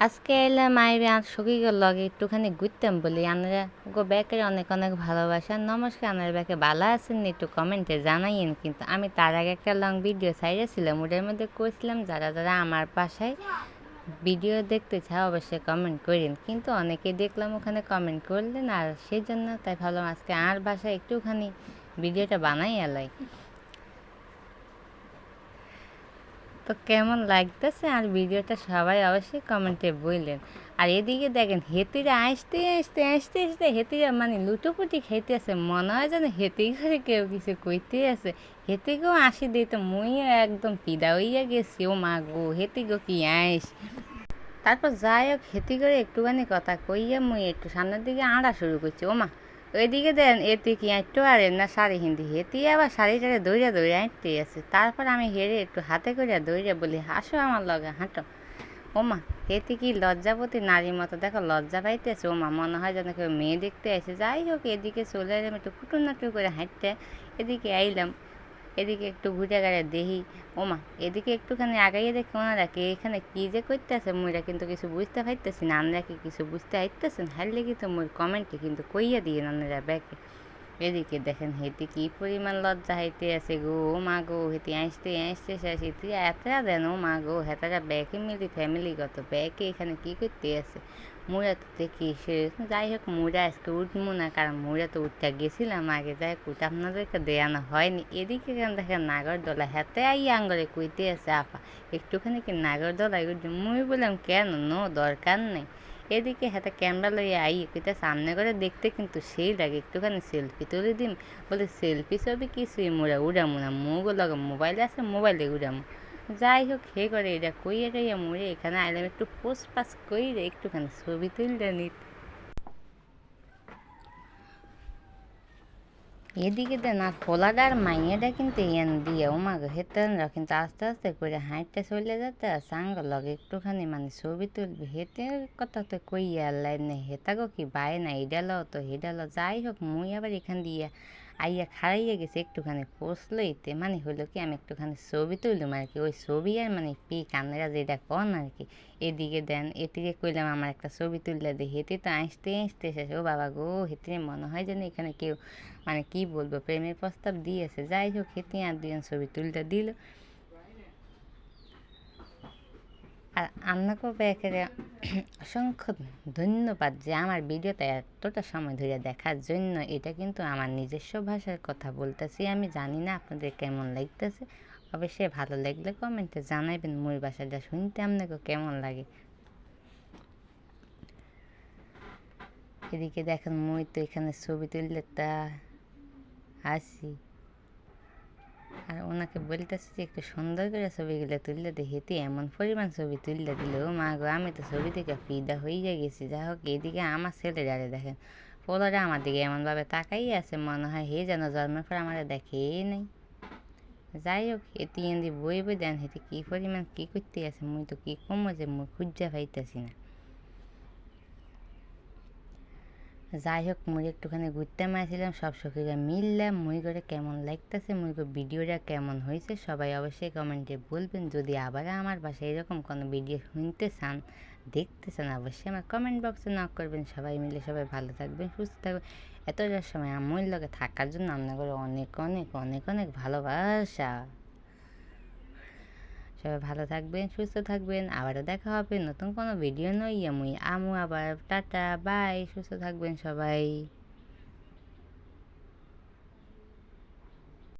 আজকে এলে আইবে আর সখীকে লগে একটুখানি ঘুরতাম বলি। আমরা গো ব্যাকের অনেক অনেক ভালোবাসা। নমস্কার আমার ব্যাকে ভালো আছেন? একটু কমেন্টে জানাইন কিন্তু। আমি তার আগে একটা লং ভিডিও ছাইড়েছিলাম, ওটার মধ্যে কইছিলাম, যারা যারা আমার বাসায় ভিডিও দেখতে চাও, অবশ্যই কমেন্ট করেন কিন্তু অনেকে দেখলাম ওখানে কমেন্ট করলেন আর সেই জন্য তাই ভাবলাম আজকে আর বাসায় একটুখানি ভিডিওটা বানাই এলাই তো কেমন লাগতেছে? আর ভিডিওটা সবাই অবশ্যই কমেন্টে বললেন আর এদিকে দেখেন, হেতিরা আসতে আসতে আসতে আসতে হেতিরা মানে লুটোপুটি খেতে আছে মনে হয় যেন হেতি ঘরে কেউ কিছু কইতে আছে। হেতিকেও আসি দিই তো মুইও একদম পিদা হইয়া গেছি। ও মা গো, হেতি গো কি আইস? তারপর যাই হোক, হেতি করে একটুখানি কথা কইয়া মুই একটু সামনের দিকে আঁড়া শুরু করছি। ও মা ওইদিকে দেন এতে কি আঁটতে আর না শাড়ি হিন্দি? হেতি আবার শাড়িটারে দৌড়া দৌড়ে আঁটতে আছে তারপর আমি হেরে একটু হাতে করে দৌড়ে বলি, হাসো আমার লগে, হাঁটো। ওমা হেতি কি লজ্জাপতি নারী মতো? দেখো, লজ্জা পাইতেছে ওমা, মনে হয় যেন কেউ মেয়ে দেখতে আসে। যাই হোক, এদিকে চলে এলাম একটু কুটুর নাটু করে হাঁটতে। এদিকে আইলাম। এদিকে একটু ঘুরে গেড়ে দেখি। ওমা, এদিকে একটুখানি আগাইয়ে দেখি, ওনারা কে এখানে কী যে করতেছে মুইরা কিন্তু কিছু বুঝতে পারতেছি না আমরা কি কিছু বুঝতে পারতেছেন হারলে কি তো মোর কমেন্টে কিন্তু কইয়া দিয়ে ওনারা ব্যাকে। এদিকে দেখেন হেতি কি পরিমাণ লজ্জা হাইতে আছে গো। ও মা গো, হেতি আসতে আসতে শেষ হেতি এত দেন, ও মা গো হেতারা ব্যাকে মিলি ফ্যামিলিগত ব্যাকে এখানে কি করতে আছে? মুরা তো দেখি সে যাই হোক মুরা আজকে উঠবো না, কারণ মুরা তো উঠতে গেছিলাম আগে। যাই হোক উঠে আপনাদেরকে দেয়ানো হয়নি। এদিকে কেন দেখেন নাগরদোলা হাতে আই আঙ্গরে কইতে আছে, আপা। একটুখানি কি নাগরদোলায় উঠবে? মুই বললাম, কেন? নো, দরকার নেই। এদিকে হাতে ক্যামেরা লইয়া আই কইতা, সামনে করে দেখতে কিন্তু সেই লাগে, একটুখানি সেলফি তুলে দিম। বলে, সেলফি ছবি কিছুই মোরা উড়ামু না, মুগো লগে মোবাইলে আছে, মোবাইলে উড়ামু। যাই হোক, হে করে এটা কইয়া টইয়া মোরে, এখানে আইলাম একটু পোস্ট পাস কইরে একটুখানি ছবি তুললে নিত। এদিকে দেন আর পোলাডার মাইয়েটা কিন্তু এন দিয়ে ও মাগো হেতেনরা কিন্তু আস্তে আস্তে করে হাঁটতে চলে যেতে আর সাঙ্গ লগে একটুখানি মানে ছবি তুলবি। হেতে কথা তো কই লাইন নেই। হেতাগো কি বাই না এডালো তো হেডালো যাই হোক, মুই আবার এখান দিয়ে আইয়া খাড়াইয়া গেছে, একটুখানি পোস্ট লইতে মানে হলো কি, আমি একটুখানি ছবি তুললাম আর কি ওই ছবি আর মানে পি কান্নারা যেটা কন আর কি এদিকে দেন, এদিকে কইলাম, আমার একটা ছবি তুললে দে। হেতে তো আসতে আসতে শেষ, ও বাবা গো হেতে মনে হয় যেন এখানে কেউ মানে কি বলব, প্রেমের প্রস্তাব দিয়েছে। যাই হোক হেতে আর দুজন ছবি তুলতে দিল। আর আপনাকেও একেবারে অসংখ্য ধন্যবাদ যে আমার ভিডিওটা এতটা সময় ধরে দেখার জন্য। এটা কিন্তু আমার নিজস্ব ভাষার কথা বলতেছি। আমি জানি না আপনাদের কেমন লাগতেছে। অবশ্যই ভালো লাগলে কমেন্টে জানাইবেন মুই ভাষাটা শুনতে আপনাকে কেমন লাগে। এদিকে দেখেন মুই তো এখানে ছবি তুললে তা আসি। আর ওনাকে বলতেছে যে, একটু সুন্দর করে ছবিগুলো তুললে দেখেতি এমন পরিমাণ ছবি তুললে দিল। মা গো, আমি তো ছবি থেকে ফিদা হয়ে গেছি। যা হোক, এদিকে আমার ছেলে যারে দেখেন, পোলারা আমার দিকে এমনভাবে তাকাই আছে, মনে হয় হে যেন জন্মের পর আমার দেখেই নেই। যাই হোক এটি এদি বই বই দেন, হেতে কী পরিমাণ কী করতে আছে, মুই তো কী কমো যে, মুই খুঁজা পাইতেছি না। যাই হোক মুই একটুখানি ঘুরতে মারছিলাম সব সখীরা মিললাম মুই করে কেমন লাগতেছে মুই ভিডিওটা কেমন হয়েছে, সবাই অবশ্যই কমেন্টে বলবেন। যদি আবার আমার বাসায় এরকম কোনো ভিডিও শুনতে চান, দেখতে চান, অবশ্যই আমার কমেন্ট বক্সে নক করবেন। সবাই মিলে সবাই ভালো থাকবেন, সুস্থ থাকবেন। এতটার সময় আমার লগে থাকার জন্য আপনাদের অনেক অনেক অনেক অনেক ভালোবাসা। সবাই ভালো থাকবেন, সুস্থ থাকবেন। আবারও দেখা হবে নতুন কোনো ভিডিও নই আমি আমু আবার, টাটা বাই সুস্থ থাকবেন সবাই।